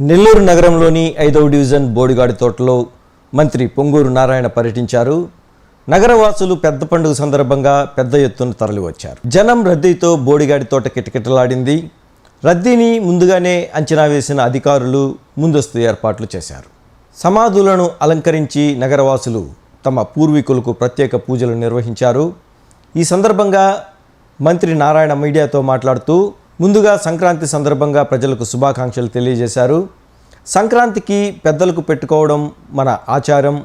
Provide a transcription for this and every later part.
నెల్లూరు నగరంలోని ఐదవ డివిజన్ బోడిగాడి తోటలో మంత్రి పొంగూరు నారాయణ పర్యటించారు. నగరవాసులు పెద్ద పండుగ సందర్భంగా పెద్ద ఎత్తున తరలివచ్చారు. జనం రద్దీతో బోడిగాడి తోట కిటకిటలాడింది. రద్దీని ముందుగానే అంచనా వేసిన అధికారులు ముందస్తు ఏర్పాట్లు చేశారు. సమాధులను అలంకరించి నగరవాసులు తమ పూర్వీకులకు ప్రత్యేక పూజలు నిర్వహించారు. ఈ సందర్భంగా మంత్రి నారాయణ మీడియాతో మాట్లాడుతూ ముందుగా సంక్రాంతి సందర్భంగా ప్రజలకు శుభాకాంక్షలు తెలియజేశారు. సంక్రాంతికి పెద్దలకు పెట్టుకోవడం మన ఆచారం.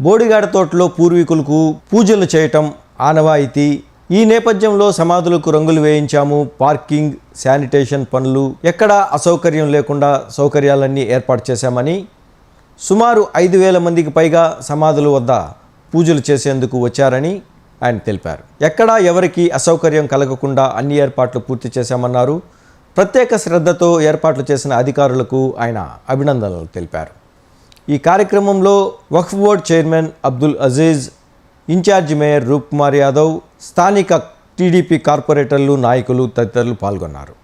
బోడిగాడ తోటలో పూర్వీకులకు పూజలు చేయటం ఆనవాయితీ. ఈ నేపథ్యంలో సమాధులకు రంగులు వేయించాము. పార్కింగ్ శానిటేషన్ పనులు ఎక్కడా అసౌకర్యం లేకుండా సౌకర్యాలన్నీ ఏర్పాటు చేశామని. సుమారు ఐదు వేల మందికి పైగా సమాధుల వద్ద పూజలు చేసేందుకు వచ్చారని ఆయన తెలిపారు. ఎక్కడా ఎవరికి అసౌకర్యం కలగకుండా అన్ని ఏర్పాట్లు పూర్తి చేశామన్నారు. ప్రత్యేక శ్రద్ధతో ఏర్పాట్లు చేసిన అధికారులకు ఆయన అభినందనలు తెలిపారు. ఈ కార్యక్రమంలో Waqf board chairman Abdul Aziz in-charge mayor Roop Kumar Yadav స్థానిక టీడీపీ కార్పొరేటర్లు నాయకులు తదితరులు పాల్గొన్నారు.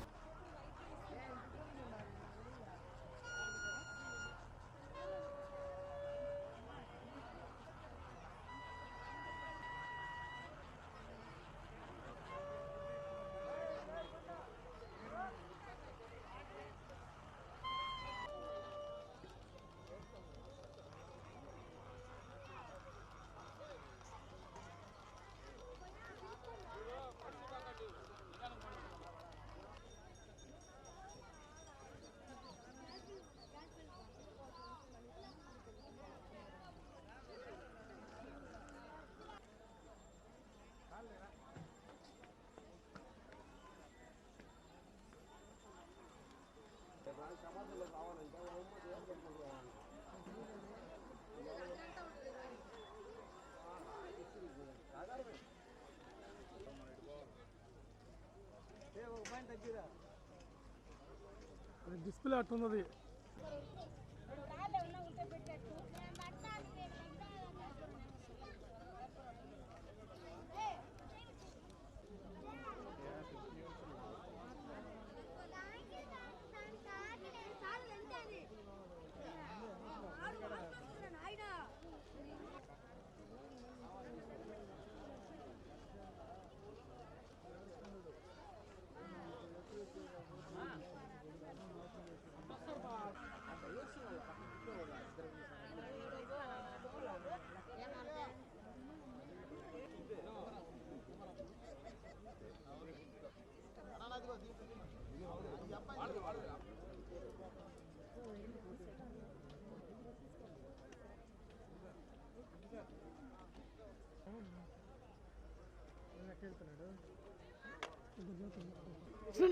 డిస్ప్లే అట్టున్నది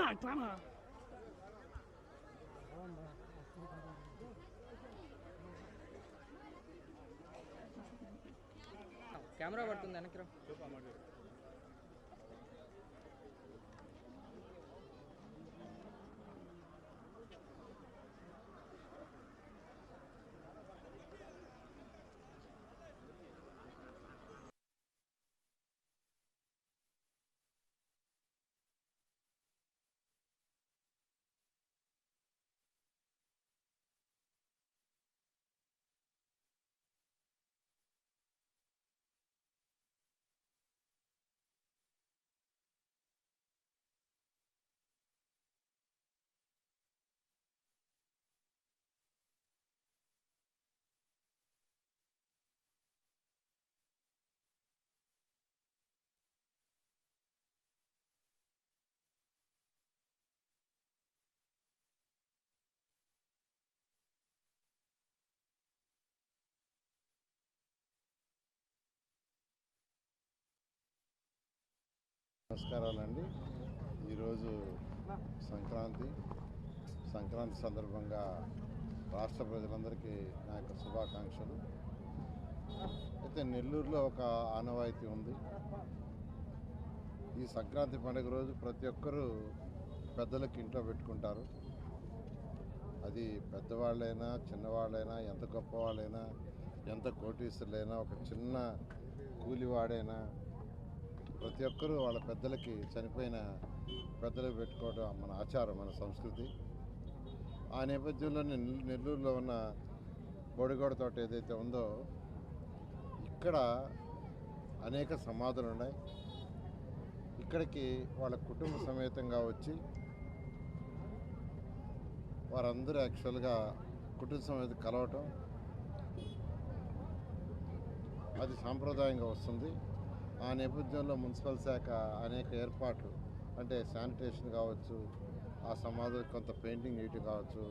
అట్లానా కెమెరా పడుతుంది వెనక్కి నమస్కారాలండి. ఈరోజు సంక్రాంతి. సంక్రాంతి సందర్భంగా రాష్ట్ర ప్రజలందరికీ నా యొక్క శుభాకాంక్షలు. అయితే నెల్లూరులో ఒక ఆనవాయితీ ఉంది. ఈ సంక్రాంతి పండుగ రోజు ప్రతి ఒక్కరూ పెద్దలకు ఇంట్లో పెట్టుకుంటారు. అది పెద్దవాళ్ళైనా చిన్నవాళ్ళైనా ఎంత గొప్పవాళ్ళైనా ఎంత కోటీసులైనా ఒక చిన్న కూలివాడైనా ప్రతి ఒక్కరూ వాళ్ళ పెద్దలకి చనిపోయిన పెద్దలకు పెట్టుకోవడం మన ఆచారం మన సంస్కృతి. ఆ నేపథ్యంలో నెల్- నెల్లూరులో ఉన్న బొడిగోడ తోట ఏదైతే ఉందో ఇక్కడ అనేక సమాధులు ఉన్నాయి. ఇక్కడికి వాళ్ళ కుటుంబ సమేతంగా వచ్చి వారందరూ యాక్చువల్గా కుటుంబ సమేత కలవటం అది సాంప్రదాయంగా వస్తుంది. ఆ నేపథ్యంలో మున్సిపల్ శాఖ అనేక ఏర్పాట్లు అంటే శానిటేషన్ కావచ్చు ఆ సమాధులకు కొంత పెయింటింగ్ వేయటం కావచ్చు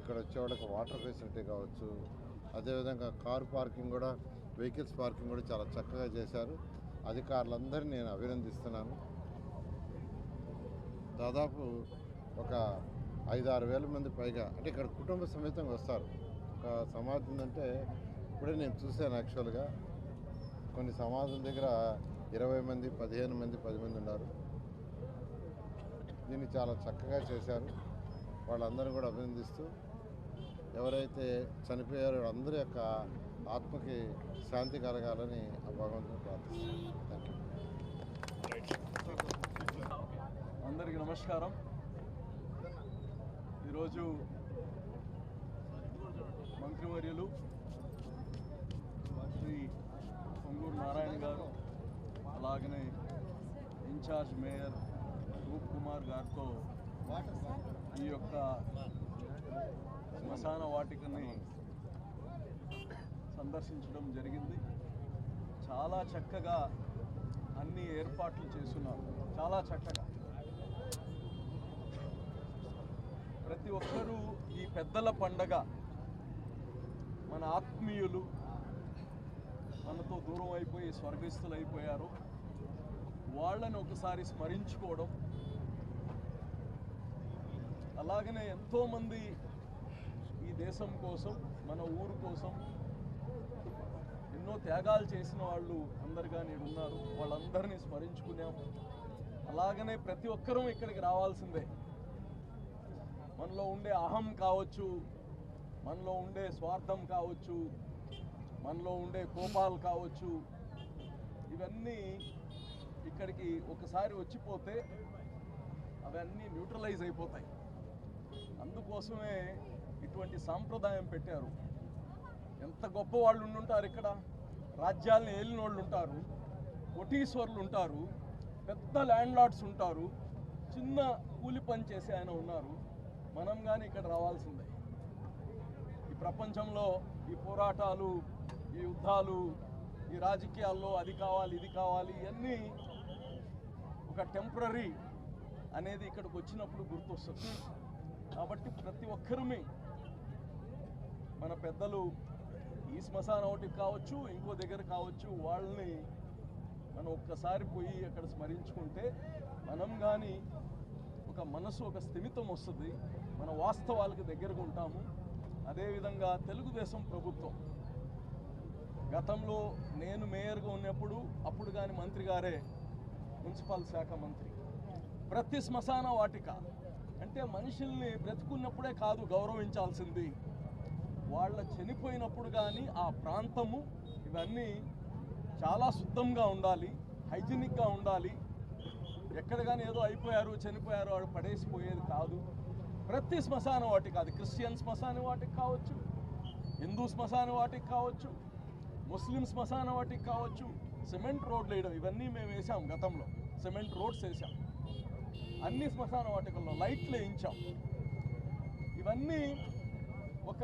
ఇక్కడ వచ్చేవాళ్ళకి వాటర్ ఫెసిలిటీ కావచ్చు అదేవిధంగా కార్ పార్కింగ్ కూడా వెహికల్స్ పార్కింగ్ కూడా చాలా చక్కగా చేశారు. అధికారులందరినీ నేను అభినందిస్తున్నాను. దాదాపు ఒక ఐదు ఆరు వేల మంది పైగా అంటే ఇక్కడ కుటుంబ సమేతంగా వస్తారు. ఒక సమాధి ఉందంటే ఇప్పుడే నేను చూశాను యాక్చువల్గా కొన్ని సమాధుల దగ్గర ఇరవై మంది పదిహేను మంది పది మంది ఉన్నారు. దీన్ని చాలా చక్కగా చేశారు. వాళ్ళందరూ కూడా అభినందిస్తూ ఎవరైతే చనిపోయారో అందరి యొక్క ఆత్మకి శాంతి కలగాలని ఆ భగవంతుని ప్రార్థిస్తున్నాను అందరికీ నమస్కారం. ఈరోజు మంత్రివర్యులు శ్రీ పొంగూరు నారాయణ గారు అలాగనే ఇన్ఛార్జ్ మేయర్ రూప్ కుమార్ గారితో ఈ యొక్క శ్మశాన వాటికని సందర్శించడం జరిగింది. చాలా చక్కగా అన్ని ఏర్పాట్లు చేస్తున్నారు. చాలా చక్కగా. ప్రతి ఒక్కరూ ఈ పెద్దల పండగ మన ఆత్మీయులు మనతో దూరం అయిపోయి స్వర్గస్థులు అయిపోయారు వాళ్ళని ఒకసారి స్మరించుకోవడం. అలాగనే ఎంతోమంది ఈ దేశం కోసం మన ఊరు కోసం ఎన్నో త్యాగాలు చేసిన వాళ్ళు అందరుగా నేడు ఉన్నారు వాళ్ళందరినీ స్మరించుకున్నాము. అలాగనే ప్రతి ఒక్కరూ ఇక్కడికి రావాల్సిందే. మనలో ఉండే అహం కావచ్చు మనలో ఉండే స్వార్థం కావచ్చు మనలో ఉండే కోపాలు కావచ్చు ఇవన్నీ ఇక్కడికి ఒకసారి వచ్చిపోతే అవన్నీ న్యూట్రలైజ్ అయిపోతాయి. అందుకోసమే ఇటువంటి సాంప్రదాయం పెట్టారు. ఎంత గొప్ప వాళ్ళు ఉండుంటారు ఇక్కడ? రాజ్యాలను ఏలిన వాళ్ళు ఉంటారు కోటీశ్వరులు ఉంటారు పెద్ద ల్యాండ్ లార్డ్స్ ఉంటారు చిన్న కూలి పని చేసే ఆయన ఉన్నారు. మనం కానీ ఇక్కడ రావాల్సిందే. ఈ ప్రపంచంలో ఈ పోరాటాలు ఈ యుద్ధాలు ఈ రాజకీయాల్లో అది కావాలి ఇది కావాలి ఇవన్నీ ఒక టెంపరీ అనేది ఇక్కడికి వచ్చినప్పుడు గుర్తొస్తుంది. కాబట్టి ప్రతి ఒక్కరిని మన పెద్దలు ఈ శ్మశానం ఒకటి కావచ్చు ఇంకో దగ్గర కావచ్చు వాళ్ళని మనం ఒక్కసారి పోయి అక్కడ స్మరించుకుంటే మనం కానీ ఒక మనసు ఒక స్థిమితం వస్తుంది. మన వాస్తవాలకు దగ్గరగా ఉంటాము. అదేవిధంగా తెలుగుదేశం ప్రభుత్వం. గతంలో నేను మేయర్గా ఉన్నప్పుడు అప్పుడు కానీ మంత్రి గారే మున్సిపల్ శాఖ మంత్రి. ప్రతి శ్మశాన వాటిక. అంటే మనుషుల్ని బ్రతుకున్నప్పుడే కాదు గౌరవించాల్సింది. వాళ్ళ చనిపోయినప్పుడు కానీ ఆ ప్రాంతము ఇవన్నీ చాలా శుద్ధంగా ఉండాలి హైజీనిక్గా ఉండాలి. ఎక్కడ కానీ ఏదో అయిపోయారు చనిపోయారు వాడు పడేసిపోయేది కాదు. ప్రతి శ్మశాన వాటికి. అది క్రిస్టియన్ శ్మశాన వాటికి కావచ్చు హిందూ శ్మశాన వాటికి కావచ్చు ముస్లిం శ్మశాన వాటికి కావచ్చు సిమెంట్ రోడ్లు వేయడం ఇవన్నీ మేము వేసాం గతంలో. సిమెంట్ రోడ్స్ వేసాం. అన్ని శ్మశాన వాటికల్లో లైట్లు వేయించాం. ఇవన్నీ ఒక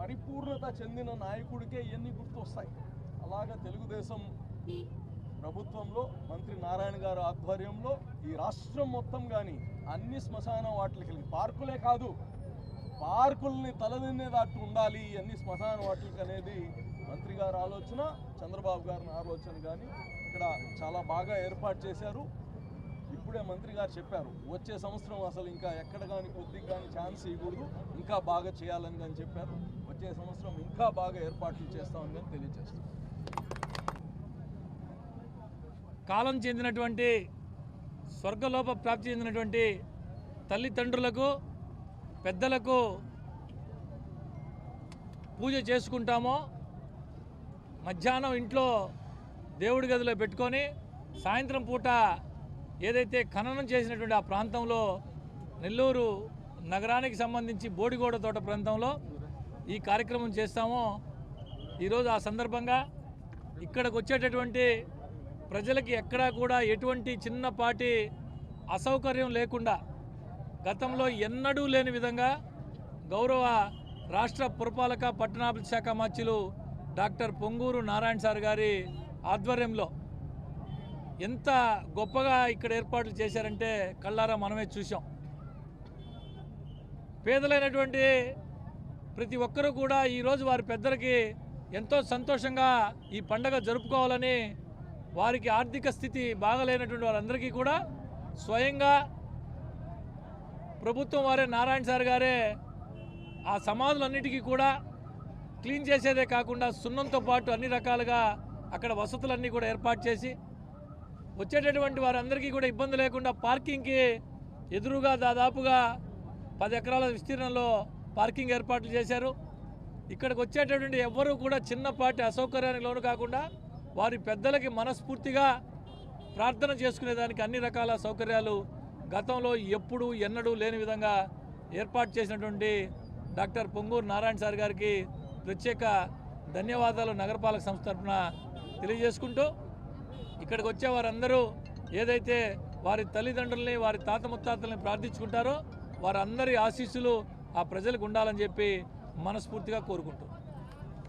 పరిపూర్ణత చెందిన నాయకుడికే ఇవన్నీ గుర్తొస్తాయి. అలాగా తెలుగుదేశం ప్రభుత్వంలో మంత్రి నారాయణ గారు ఆధ్వర్యంలో ఈ రాష్ట్రం మొత్తం కానీ అన్ని శ్మశాన వాటికి పార్కులే కాదు పార్కుల్ని తలదిన్నేదాటు ఉండాలి అన్ని శ్మశాన వాటికి అనేది మంత్రి గారి ఆలోచన చంద్రబాబు గారి ఆలోచన కానీ ఇక్కడ చాలా బాగా ఏర్పాటు చేశారు. ఇప్పుడే మంత్రి గారు చెప్పారు వచ్చే సంవత్సరం అసలు ఇంకా ఎక్కడ కానీ కొద్దిగా కానీ ఛాన్స్ ఇవ్వకూడదు ఇంకా బాగా చేయాలని కానీ చెప్పారు. వచ్చే సంవత్సరం ఇంకా బాగా ఏర్పాట్లు చేస్తామని కానీ తెలియజేస్తాం. కాలం చెందినటువంటి స్వర్గలోప ప్రాప్తి చెందినటువంటి తల్లిదండ్రులకు పెద్దలకు పూజ చేసుకుంటామో మధ్యాహ్నం ఇంట్లో దేవుడి గదిలో పెట్టుకొని సాయంత్రం పూట ఏదైతే ఖననం చేసినటువంటి ఆ ప్రాంతంలో నెల్లూరు నగరానికి సంబంధించి బోడిగోడ తోట ప్రాంతంలో ఈ కార్యక్రమం చేస్తామో ఈరోజు ఆ సందర్భంగా ఇక్కడికి వచ్చేటటువంటి ప్రజలకి ఎక్కడా కూడా ఎటువంటి చిన్నపాటి అసౌకర్యం లేకుండా గతంలో ఎన్నడూ లేని విధంగా గౌరవ రాష్ట్ర పురపాలక పట్టణాభివృద్ధి శాఖ మార్చులు డాక్టర్ పొంగూరు నారాయణ సార్ గారి ఆధ్వర్యంలో ఎంత గొప్పగా ఇక్కడ ఏర్పాట్లు చేశారంటే కళ్ళారా మనమే చూసాం పేదలైనటువంటి ప్రతి ఒక్కరూ కూడా ఈరోజు వారి పెద్దలకి ఎంతో సంతోషంగా ఈ పండగ జరుపుకోవాలని వారికి ఆర్థిక స్థితి బాగలేనటువంటి వారందరికీ కూడా స్వయంగా ప్రభుత్వం వారే నారాయణ సార్ గారే ఆ సమాధులన్నిటికీ కూడా క్లీన్ చేసేదే కాకుండా సున్నంతో పాటు అన్ని రకాలుగా అక్కడ వసతులన్నీ కూడా ఏర్పాటు చేసి వచ్చేటటువంటి వారందరికీ కూడా ఇబ్బంది లేకుండా పార్కింగ్కి ఎదురుగా దాదాపుగా పది ఎకరాల విస్తీర్ణంలో పార్కింగ్ ఏర్పాట్లు చేశారు. ఇక్కడికి వచ్చేటటువంటి ఎవ్వరూ కూడా చిన్నపాటి అసౌకర్యానికి లోను కాకుండా వారి పెద్దలకి మనస్ఫూర్తిగా ప్రార్థన చేసుకునేదానికి అన్ని రకాల సౌకర్యాలు గతంలో ఎప్పుడు ఎన్నడూ లేని విధంగా ఏర్పాటు చేసినటువంటి డాక్టర్ పొంగూరు నారాయణ సార్ గారికి ప్రత్యేక ధన్యవాదాలు నగరపాలక సంస్థ తరఫున తెలియజేసుకుంటూ ఇక్కడికి వచ్చే వారందరూ ఏదైతే వారి తల్లిదండ్రుల్ని వారి తాత ముత్తాతల్ని ప్రార్థించుకుంటారో వారందరి ఆశీస్సులు ఆ ప్రజలకు ఉండాలని చెప్పి మనస్ఫూర్తిగా కోరుకుంటూ